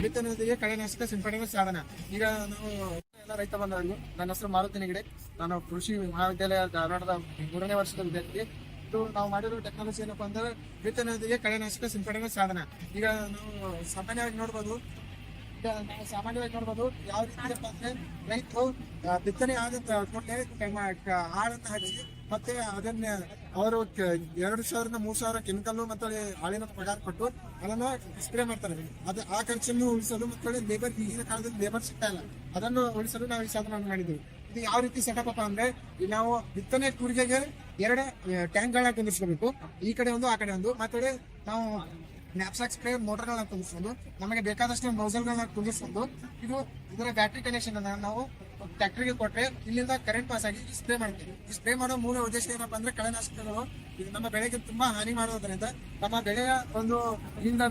ಬಿತ್ತನೆಯೊಂದಿಗೆ ಕಳೆನಾಶಕ ಸಿಂಪಡಣೆ ಸಾಧನ ಈಗ ನಾವು ಎಲ್ಲ ರೈತ ಬಂದವರು ನನ್ನ ಹೆಸರು ಮಾರುತಿ ನಿಗಡೆ. ನಾನು ಕೃಷಿ ಮಹಾವಿದ್ಯಾಲಯ ಧಾರವಾಡದ ಮೂರನೇ ವರ್ಷದ ವಿದ್ಯಾರ್ಥಿ ಇದು ನಾವು ಮಾಡಿರೋ ಟೆಕ್ನಾಲಜಿ ಏನಪ್ಪಾ ಅಂದ್ರೆ ಬಿತ್ತನೆಯೊಂದಿಗೆ ಕಳೆನಾಶಕ ಸಿಂಪಡಣೆ ಸಾಧನ ಈಗ ನಾವು ಸಾಮಾನ್ಯವಾಗಿ ನೋಡ್ಬೋದು ಸಾಮಾನ್ಯವಾಗಿ ನೋಡ್ಬೋದು ಯಾವ ರೀತಿ ಅಂದ್ರೆ ರೈತರು ಬಿತ್ತನೆ ಆದ ಕೂಡ್ಲೇ ಆಳನ್ನ ಹಚ್ಚಿ ಮತ್ತೆ ಅದನ್ನ ಅವರು ಎರಡು ಸಾವಿರದ ಮೂರ್ ಸಾವಿರ ಕೆಮಿಕಲ್ ಮತ್ತೆ ಹಾಳಿನ ಪಗಾರ ಕೊಟ್ಟು ಅದನ್ನ ಸ್ಪ್ರೇ ಮಾಡ್ತಾರೆ. ಅದು ಆ ಖರ್ಚನ್ನು ಉಳಿಸಲು ಮತ್ತೆ ಲೇಬರ್ ಈಗಿನ ಕಾಲದಲ್ಲಿ ಲೇಬರ್ ಸಿಗ್ತಾ ಇಲ್ಲ. ಅದನ್ನು ಉಳಿಸಲು ನಾವು ಈ ಸಾಧನ ಮಾಡಿದ್ವಿ ಇದು ಯಾವ ರೀತಿ ಸೆಟಪ್ ಅಪ್ಪ ಅಂದ್ರೆ ನಾವು ಬಿತ್ತನೆ ಕೂರಿಗೆಗೆ ಎರಡು ಟ್ಯಾಂಕ್ಗಳನ್ನ ಕುಂದಿರ್ಸ್ಕೋಬೇಕು ಈ ಕಡೆ ಒಂದು, ಆ ಕಡೆ ಒಂದು. ಮತ್ತೆ ನಾವು ನ್ಯಾಪ್ಸಾಕ್ ಸ್ಪ್ರೇ ಮೋಟರ್ಗಳನ್ನ ತುಂಬಿಸ್ಬೋದು. ನಮಗೆ ಬೇಕಾದಷ್ಟು ಮೌಸಲ್ಗಳನ್ನ ತುಂಬಿಸ್ಬೋದು. ಇದು ಇದರ ಬ್ಯಾಟ್ರಿ ಕನೆಕ್ಷನ್ ಅನ್ನ ನಾವು ಟ್ಯಾಕ್ಟ್ರಿಗೆ ಕೊಟ್ಟರೆ ಇಲ್ಲಿಂದ ಕರೆಂಟ್ ಪಾಸ್ ಆಗಿ ಸ್ಪ್ರೇ ಮಾಡ್ತೀವಿ. ಈ ಸ್ಪ್ರೇ ಮಾಡೋ ಮೂಲ ಉದ್ದೇಶ ಏನಪ್ಪಾ ಅಂದ್ರೆ ಕಳೆನಾಶಕಗಳು ಇದು ನಮ್ಮ ಬೆಳೆಗೆ ತುಂಬಾ ಹಾನಿ ಮಾಡೋದ್ರಿಂದ ನಮ್ಮ ಬೆಳೆಯ ಒಂದು ಇಂದ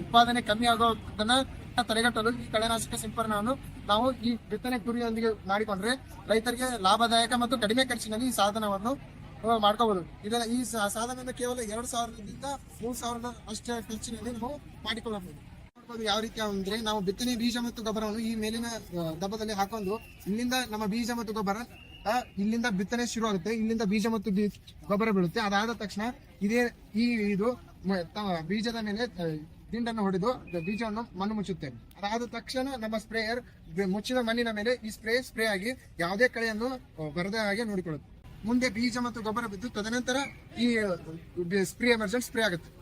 ಉತ್ಪಾದನೆ ಕಮ್ಮಿ ಆಗೋದನ್ನ ತಡೆಗಟ್ಟಲು ಈ ಕಳೆನಾಶಕ ಸಿಂಪರಣೆಯನ್ನು ನಾವು ಈ ಬಿತ್ತನೆ ಕುರಿಯೊಂದಿಗೆ ಮಾಡಿಕೊಂಡ್ರೆ ರೈತರಿಗೆ ಲಾಭದಾಯಕ ಮತ್ತು ಕಡಿಮೆ ಖರ್ಚಿನಲ್ಲಿ ಈ ಸಾಧನವನ್ನು ಮಾಡ್ಕೋಬಹುದು ಇದೆಲ್ಲ ಈ ಸಾ- ಸಾಧನವನ್ನು ಕೇವಲ ಎರಡು ಸಾವಿರದಿಂದ ಮೂರು ಸಾವಿರದ ಅಷ್ಟೇ ಖರ್ಚಿನಲ್ಲಿ ನಾವು ಮಾಡಿಕೊಳ್ಳಬಹುದು. ಯಾವ ರೀತಿ ಅಂದ್ರೆ ನಾವು ಬಿತ್ತನೆ ಬೀಜ ಮತ್ತು ಗೊಬ್ಬರವನ್ನು ಈ ಮೇಲಿನ ದಬ್ಬದಲ್ಲಿ ಹಾಕೊಂಡು ಇಲ್ಲಿಂದ ನಮ್ಮ ಬೀಜ ಮತ್ತು ಗೊಬ್ಬರ ಇಲ್ಲಿಂದ ಬಿತ್ತನೆ ಶುರು ಆಗುತ್ತೆ ಇಲ್ಲಿಂದ ಬೀಜ ಮತ್ತು ಗೊಬ್ಬರ ಬೀಳುತ್ತೆ. ಅದಾದ ತಕ್ಷಣ ಇದೇ, ಈ, ಇದು ಬೀಜದ ಮೇಲೆ ದಿಂಡನ್ನು ಹೊಡೆದು ಬೀಜವನ್ನು ಮಣ್ಣು ಮುಚ್ಚುತ್ತೆ. ಅದಾದ ತಕ್ಷಣ ನಮ್ಮ ಸ್ಪ್ರೇಯರ್ ಮುಚ್ಚಿದ ಮಣ್ಣಿನ ಮೇಲೆ ಈ ಸ್ಪ್ರೇ ಸ್ಪ್ರೇ ಆಗಿ ಯಾವುದೇ ಕಳೆಯನ್ನು ಬರದೇ ಹಾಗೆ ನೋಡಿಕೊಳ್ಳುತ್ತೆ. ಮುಂದೆ ಬೀಜ ಮತ್ತು ಗೊಬ್ಬರ ಬಿದ್ದು ತದನಂತರ ಈ ಸ್ಪ್ರೇ ಎಮರ್ಜೆಂಟ್ ಸ್ಪ್ರೇ ಆಗುತ್ತೆ.